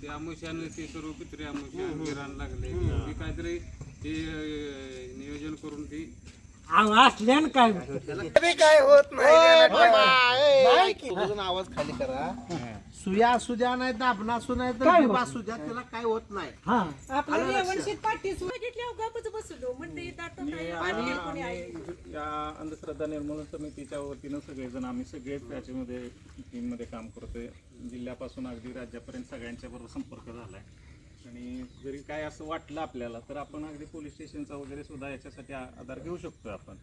ते आमुष्यानं ते सर्व पित्रे आमुष्या गिराण लागले. ती काहीतरी ते नियोजन करून ती असल्यानं काय? काय होत नाही? आवाज खाली करा. सुया असू द्या नाही दाबणा असू नाही तर काय जीभ होत असू द्या त्याला काय होत नाही. हा. आपलं गपच बसलो. दाटो आणि कोणी आहे. आम्ही या अंधश्रद्धा निर्मूलन समितीच्या वतीनं सगळेजण आम्ही सगळेच त्याच्यामध्ये टीममध्ये काम करतोय. जिल्ह्यापासून अगदी राज्यापर्यंत सगळ्यांच्या बरोबर संपर्क झालाय. आणि जरी काय असं वाटलं आपल्याला तर आपण अगदी पोलीस स्टेशनचा वगैरे सुद्धा याच्यासाठी आ- आधार घेऊ शकतोय आपण.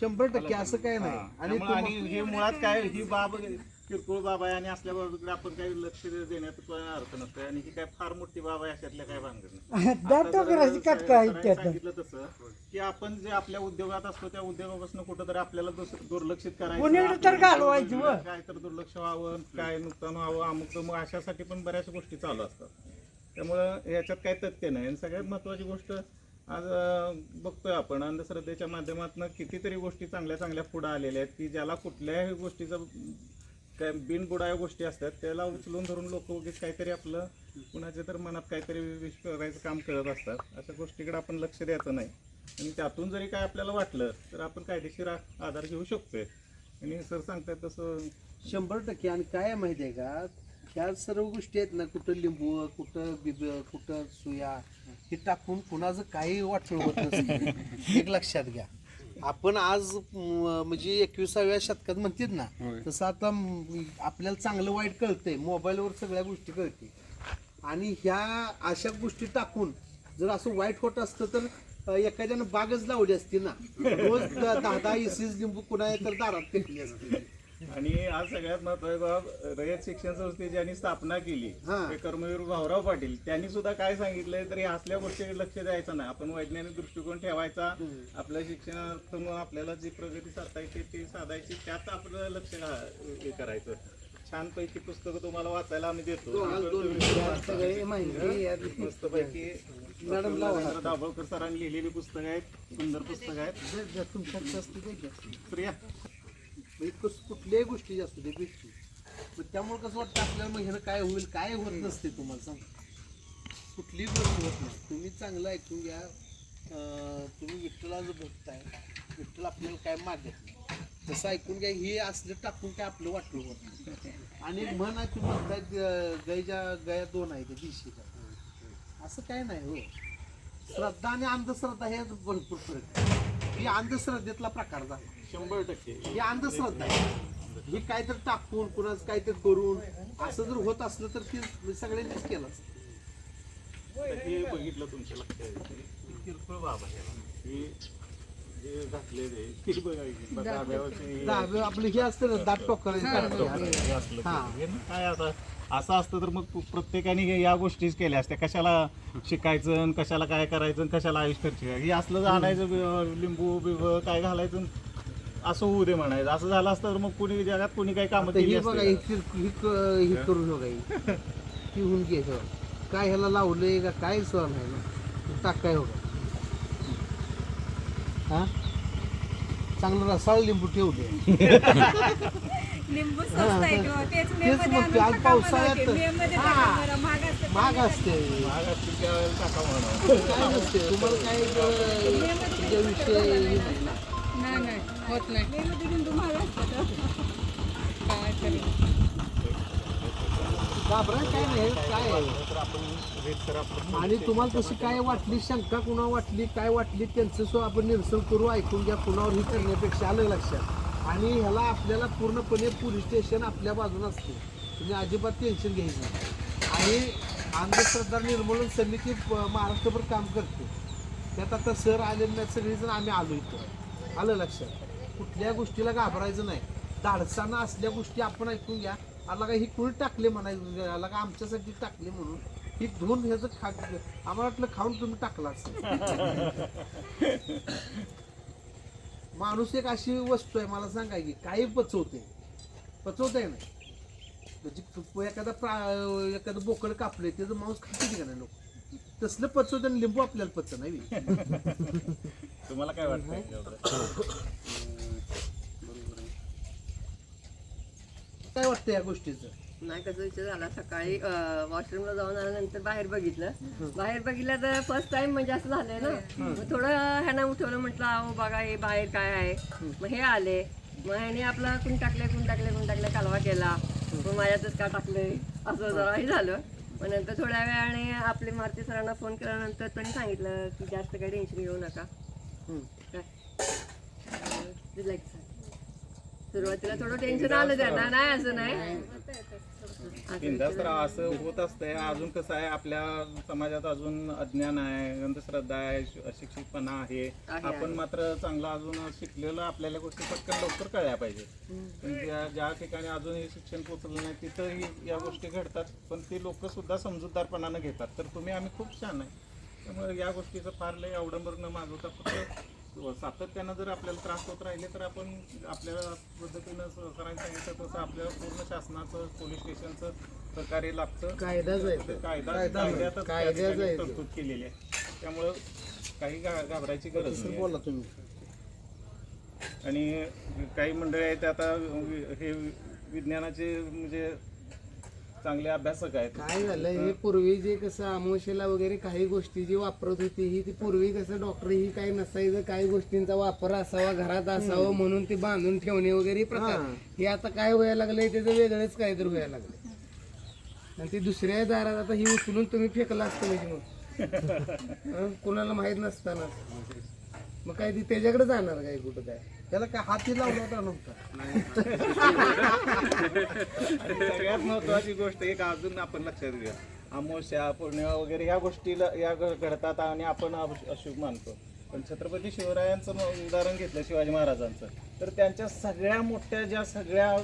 शंभर टक्के असं काय नाही. हा. आणि त्यामुळे आणि हे मुळात काय ही बाब किरकोळ बाब आहे आणि असल्या बाबतीकडे आपण काही लक्ष देण्यात पण अर्थ नसतोय आणि ही काय फार मोठी बाब आहे अशातल्या काय भानगड नाही. आता जर सरांनी सांगितलं तसं की आपण जे आपल्या उद्योगात असतो त्या उद्योगापासून कुठंतरी आपल्याला दुर्लक्षित करायचं कोणीकडे तर घालवायचं व. काय तर दुर्लक्ष व्हावं काय नुकसान व्हावं अमुक मग अशासाठी पण बऱ्याच गोष्टी चालू असतात. त्यामुळं याच्यात काही तथ्य नाही. आणि सगळ्यात महत्वाची गोष्ट आज अं, बघतोय आपण अंधश्रद्धेच्या माध्यमातून कितीतरी गोष्टी चांगल्या चांगल्या पुढे आलेल्या आहेत की ज्याला कुठल्याही गोष्टीचं काय बिनबुडाया गोष्टी असतात त्याला उचलून धरून लोक उगीच काहीतरी आपलं कुणाच्या तर मनात काहीतरी विष करायचं काम करत असतात. अशा गोष्टीकडे आपण लक्ष द्यायचं नाही. आणि त्यातून जरी काय आपल्याला वाटलं तर आपण कायदेशीर आधार घेऊ शकतोय. आणि सर सांगतात तसं शंभर टक्के. आणि काय आहे माहिती आहे का? ह्या सर्व गोष्टी आहेत ना कुठं लिंबू कुठं बिब कुठं सुया हे टाकून कुणाचं काही वाटलं होत नसतं. एक लक्षात घ्या. आपण आज म, म्हणजे एकविसाव्या शतकात म्हणतात ना तसं आता म, आपल्याला चांगलं वाईट कळतंय मोबाईलवर सगळ्या गोष्टी कळते आणि ह्या अशा गोष्टी टाकून जर असं वाईट होत असतं तर अ, एखाद्यानं बागच लावली असती ना रोज द- दहा दहा इसीज लिंबू कुणा तर दारात फेकली असती. आणि आज सगळ्यात महत्वाची बाब रयत शिक्षण संस्थेची ज्यांनी स्थापना केली हा. ते कर्मवीर भाऊराव पाटील त्यांनी सुद्धा काय सांगितलंय तर असल्या गोष्टीकडे लक्ष द्यायचं नाही. आपण वैज्ञानिक दृष्टिकोन ठेवायचा आपल्या शिक्षणार्थ मग आपल्याला जी प्रगती साधता येते ती साधायची त्यात आपलं लक्ष घा- हे करायचं. छानपैकी पुस्तकं तुम्हाला वाचायला आम्ही देतो. दोन- दोन- सगळे माहिती मस्तपैकी मॅडम दाभोळकर सरांनी लिहिलेली पुस्तकं आहेत सुंदर पुस्तकं आहेत? प्रिया म्हणजे कस- कुठल्याही गोष्टी असू दे भेटते मग त्यामुळे कसं वाटतं आपल्याला मग ह्यानं काय होईल काय होत नसते तुम्हाला सांग. कुठलीही गोष्ट होत नाही. तुम्ही चांगलं ऐकून घ्या. तुम्ही तुम्ही विठ्ठलाचं बघताय विठ्ठल आपल्याला काय मागत नाही. तसं ऐकून घ्या हे असलं टाकून काय आपलं वाटलं होत नाही. आणि म्हण आहे तुम्ही म्हणताय ग- गायच्या गया दोन आहे त्या दिवशी असं काय नाही हो. श्रद्धा आणि अंधश्रद्धा हे भरपूर फरक आहे. ही अंधश्रद्धेतला प्रकार झाला. शंभर टक्के. ही अंधश्रद्धा आहे. ही काहीतरी टाकून कुणाच काहीतरी करून असं जर होत असलं तर ते सगळ्यांनीच केलं असतं. हे बघितलं तुमच्या लक्षात की किरकोळ बाब हे. जे घातले ते बघायचे आपलं हे असतं ना दाट टोकर हे. हे काय आता? असं असतं तर मग प्रत्येकाने हे या गोष्टीच केल्या असत्या. कशाला शिकायचं आणि कशाला काय करायचं आणि कशाला आयुष्य खर्च? करायचं. हे असलं आणायचं लिंबू बिब काय घालायचं आणि असं होऊ दे म्हणायचं. असं झालं असतं तर मग कुणी जगात कुणी काही कामं आता केली ही बघा असती ही का? किर- ही क- ही. करू नका ही. ती होऊन घे हे बघा. काय ह्याला लावलंय का काय सण आहे ना? टाकाय हो हा? चांगलं रसाळ लिंबू ठेवले लिंबू स्वस्त आहे किंवा तेच मे तेच मध्ये म्हणते, आणून आज टाका पावसाळ्यात-. मे मध्ये हा. महाग असते. महाग असते महाग असतील त्यावेळेला टाका म्हणावं काय नसते. तुम्हाला काय अं, हे नाही ना. नाही. नाही होत नाही. मे मध्ये लिंबू महाग असतात काय तरी. घाबरा काय नाही काय आहे? तर आपण रेट तर आपण आणि तुम्हाला तशी काय वाटली? शंका कुणा वाटली? काय वाटली? त्यांचं सो आपण निरसन करू ऐकून घ्या. कुणावर ही करण्यापेक्षा आलं लक्षात. आणि ह्याला आपल्याला पूर्णपणे पोलीस स्टेशन आपल्या बाजूला असते. तुम्ही अजिबात टेन्शन घ्यायचं आणि अंधश्रद्धा निर्मूलन समिती महाराष्ट्रभर काम करते. त्यात आता सर आले नाही सगळेजण आम्ही आलो इथं. आलं लक्षात? कुठल्या गोष्टीला घाबरायचं नाही. धाडसानं असल्या गोष्टी आपण ऐकून घ्या. आला का ही कुणी टाकले म्हणायचं? आला का आमच्यासाठी टाकले म्हणून? ही धुवून ह्याचं खा आम्हाला वाटलं खाऊन तुम्ही टाकला असेल. माणूस एक अशी वस्तू आहे मला सांगा की काही पचवते. पचवत आहे ना? म्हणजे एखादा प्रा- एखादं बोकड कापलंय त्याचं मांस खाते का नाही लोक? तसलं पचवत आणि लिंबू आपल्याला पचत नाही तुम्हाला काय वाटतं? काय वाटतं या गोष्टीचं? नाही कसं विषय झाला. सकाळी वॉशरूमला जाऊन आल्यानंतर बाहेर बघितलं. बाहेर बघितलं तर फर्स्ट टाइम म्हणजे असं झालंय ना. मग थोडं ह्यानं उठवलं म्हटलं अहो बघा हे बाहेर काय आहे. मग हे आले. मग ह्याने आपलं कुण टाकले कुण टाकले कुण टाकले कालवा केला. मग माझ्यातच का टाकलंय? असं जरा हे झालं. मग नंतर थोड्या वेळाने आपले मारुती सरांना फोन केल्यानंतर त्यांनी सांगितलं की जास्त काही टेन्शन घेऊ नका. काय? रिलॅक्स सुरुवातीला थोडं टेन्शन आलं त्यांना नाही असं नाही. असं होत असतंय. अजून कसं आहे आपल्या समाजात अजून अज्ञान आहे अंधश्रद्धा आहे अशि- अशिक्षितपणा आहे. आपण मात्र चांगलं अजून शिकलेलं आपल्याला गोष्टी पटकन लवकर कळल्या पाहिजे पण ज्या ज्या ठिकाणी अजूनही शिक्षण पोचलं नाही तिथंही या गोष्टी घडतात. पण ती लोक सुद्धा समजूतदारपणानं घेतात. तर तुम्ही आम्ही खूप छान आहे. त्यामुळे या गोष्टीचं फार लय अवडंबर न मागवता फक्त सातत्यानं जर आपल्याला त्रास होत राहिले तर आपण आपल्या पद्धतीनं सरांनी सांगितलं तसं आपल्याला पूर्ण शासनाचं पोलीस स्टेशनचं सहकार्य लागतं. कायदा कायदा. तरतूद केलेली आहे. त्यामुळं काही घाबरायची गरज नाही बोला तुम्ही. आणि काही मंडळी आहेत आता हे विज्ञानाचे म्हणजे चांगले अभ्यासक आहेत. काय झालं हे पूर्वी जे कसं आमोशेला वगैरे काही गोष्टी जी वापरत होती ही ती पूर्वी कसं डॉक्टर ही काही नसायचं काही गोष्टींचा वापर असावा घरात असावं म्हणून ते बांधून ठेवणे वगैरे प्रकार हे. आता काय व्हायला लागलंय त्याचं वेगळंच काहीतरी व्हायला लागलंय. आणि ती दुसऱ्या दारात आता ही उचलून तुम्ही फेकला असतं म्हणजे मग. हं? कुणाला माहीत नसताना. मग काय ती त्याच्याकडे जाणार काय कुठं काय? त्याला काय हाती लावला होता नव्हता? सगळ्यात महत्वाची गोष्ट एक अजून आपण लक्षात घेऊया. अमावस्या पौर्णिमा वगैरे या गोष्टीला या घडतात आणि आपण अभ- अशुभ मानतो. पण छत्रपती शिवरायांचं उदाहरण घेतलं शिवाजी महाराजांचं. तर त्यांच्या सगळ्या मोठ्या ज्या सगळ्या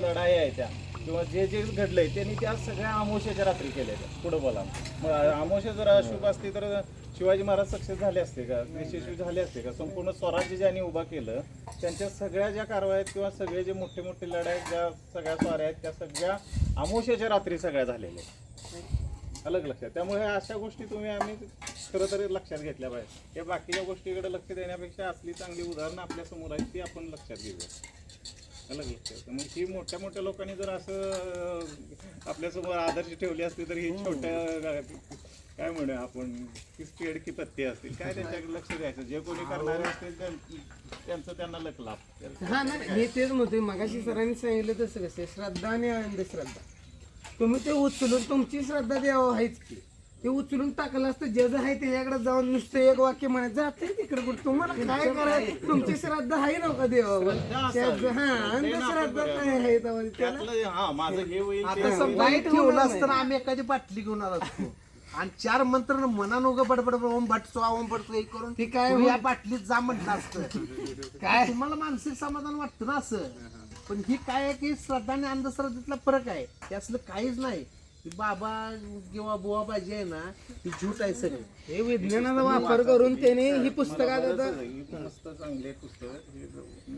लढाई आहेत त्या किंवा जे जे घडलंय त्यांनी त्या सगळ्या आमोशाच्या रात्री केल्या त्या पुढं बोला. मग अमावस्या जर अशुभ असते तर शिवाजी महाराज सक्सेस झाले असते का? यशस्वी झाले असते का? संपूर्ण स्वराज्य ज्यांनी उभा केलं त्यांच्या सगळ्या ज्या कारवाया आहेत किंवा सगळे जे मोठे मोठे लढाई आहेत ज्या सगळ्या स्वाऱ्या आहेत त्या सगळ्या आमोशाच्या रात्री सगळ्या झालेल्या आहेत. अलग लक्षात. त्यामुळे अशा गोष्टी तुम्ही आम्ही खरं तर लक्षात घेतल्या पाहिजे या बाकीच्या गोष्टीकडे लक्ष देण्यापेक्षा असली चांगली उदाहरणं आपल्यासमोर आहेत ती आपण लक्षात घेऊया. अलग लक्षात मग ही मोठ्या मोठ्या लोकांनी जर असं आपल्यासमोर आदर्श ठेवले असते तर ही छोट्या काय म्हणूया आपण? की पेड की पत्ते असतील काय त्यांच्याकडे लक्ष द्यायचं? जे कोणी करणारे असतील त्यां- त्यांचं त्यांना लक लाभ. हा ना मी तेच म्हणतोय. मगाशी सरांनी सांगितलं तसं कसं श्रद्धा आणि अंधश्रद्धा तुम्ही ते उचलून तुमची श्रद्धा देवा आहेच की. ते उचलून टाकलं असतं जे जे आहे त्याच्याकडे जाऊन नुसतं एक वाक्य म्हणायचं जाते तिकडे कुठं? तुम्हाला काय करायचं? तुमची श्रद्धा आहे ना का देवावर? हा अंधश्रद्धा काय आहे त्याला? त्यातलं हा हे आता. समजा हे ठेवलं असतं ना आम्ही एखादी बाटली घेऊन आलो असतो. आणि चार मंत्र मनानं उगा बडबड ओम भट स्वा ओम भट स्वा हे करून ते काय या बाटलीत जा म्हटलं असतं. काय? तुम्हाला मानसिक समाधान वाटतं ना असं. पण ही काय आहे की श्रद्धा आणि अंधश्रद्धेतला फरक आहे. ते असलं काहीच नाही. की बाबा किंवा बुवा बाजी आहे ना ही झूट आहे सगळी. हे विज्ञानाचा वापर करून त्याने ही पुस्तकात आता. ही मस्त चांगले पुस्तक. हे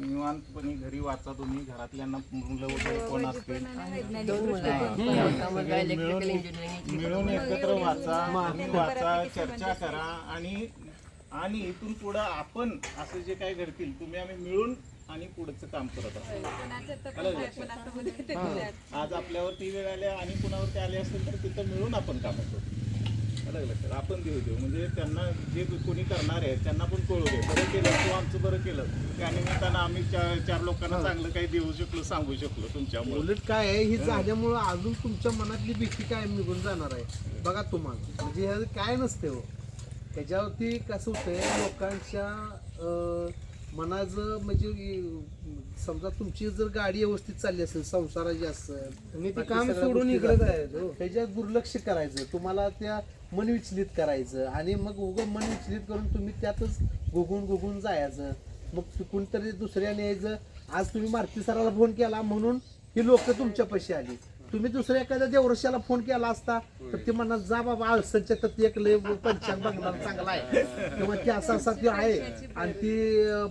निवांतपणे घरी वाचा तुम्ही घरातल्यांना मुलं वगैरे कोण असतील. इलेक्ट्रिकल इंजिनिअरिंग मिळून एकत्र वाचा तुम्ही वाचा चर्चा करा आणि आणि इथून पुढं आपण असे जे काही घडतील तुम्ही आम्ही मिळून आणि पुढचं काम करत असतो. आज आपल्यावरती वेळ आल्या आणि कुणावरती आले असेल तर तिथं मिळून आपण काम करू. अलग लक्षात आपण देऊ देऊ. म्हणजे त्यांना जे कोणी करणार आहे त्यांना पण कळू दे. बरं केलं किंवा आमचं बरं केलं. त्या निमित्तानं आम्ही चार चार लोकांना चांगलं काही देऊ शकलो सांगू शकलो तुमच्यामुळे. उलट काय आहे ही. झाल्यामुळं अजून तुमच्या मनातली भीती काय निघून जाणार आहे? बघा तुम्हाला. म्हणजे हे काय नसते हो. त्याच्यावरती कसं होतंय लोकांच्या अं, मनाचं म्हणजे समजा तुमची जर गाडी व्यवस्थित चालली असेल संसाराची असेल ते काम सोडून इकडे. जायचं. त्याच्यात दुर्लक्ष करायचं तुम्हाला त्या मन विचलित करायचं आणि मग उगं मन विचलित करून तुम्ही त्यातच गुगून गुगून जायचं मग कुणीतरी दुसऱ्याने यायचं आज तुम्ही मारुती सराला फोन केला म्हणून ही लोक तुमच्या पैसे आली तुम्ही दुसऱ्या एखाद्या देवरशाला फोन केला असता तर ते म्हणणार जा बाबा आळसच्या तर एक लय पंचांग बघणार चांगला आहे. किंवा ते असा असा ते आहे आणि ती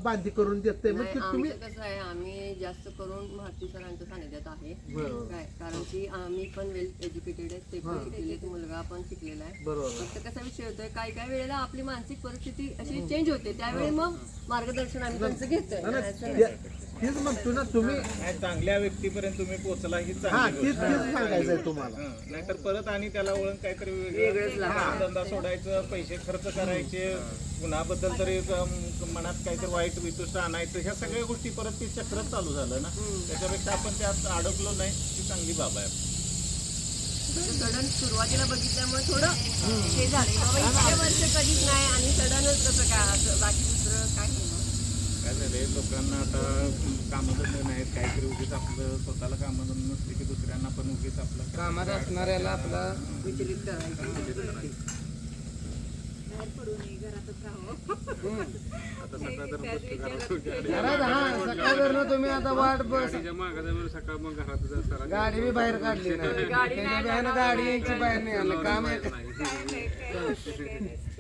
बांधी करून देते मग ते तुम्ही आमचं कसं आहे आम्ही जास्त करून भारती सरांच्या सानिध्यात आहे. बरोबर. काय? कारण की आम्ही पण वेल एज्युकेटेड आहे ते पण शिकलेले मुलगा पण शिकलेला आहे. बरोबर. फक्त कसा विषय होतोय काही काही वेळेला आपली मानसिक परिस्थिती अशी चेंज होते त्यावेळी मग मार्गदर्शन आम्ही त्यांचं घेतोय. असं नाही. ते- तेच म्हणतो ना तुम्ही नाही, चांगल्या व्यक्तीपर्यंत तुम्ही पोहोचला ही हा चांगली तेच गोष्ट आहे. तेच सांगायचंय तुम्हाला. हं, नाहीतर परत आणि त्याला वळण काहीतरी वेगळं. धंदा सोडायचं पैसे खर्च करायचे कुणाबद्दल तरी अम, मनात काहीतरी वाईट वितुष्ट आणायचं ह्या सगळ्या गोष्टी परत ते चक्रच चालू झालं ना. त्याच्यापेक्षा आपण त्यात अडकलो नाही ही चांगली बाब आहे. सडन सुरुवातीला बघितल्यामुळे थोडं हे झालं बाबा वर्ष कधीच नाही आणि सडनच कसं काय असं बाकी दुसरं काय झालंय लोकांना आता कामधंदे नाहीत काहीतरी उगीच आपलं स्वतःला कामधंदे नसते की दुसऱ्यांना पण उगीच आपलं कामात असणाऱ्याला आपला विचलित करायचं. आता सकाळ घरात हा तुम्ही आता वाट बस गाडीच्या मागं जाऊन सकाळ मग घरात जा सरा गाडी बी बाहेर काढली नाही. त्याच्या बिहान गाडी यायची बाहेर नाही आलं. काम आहे.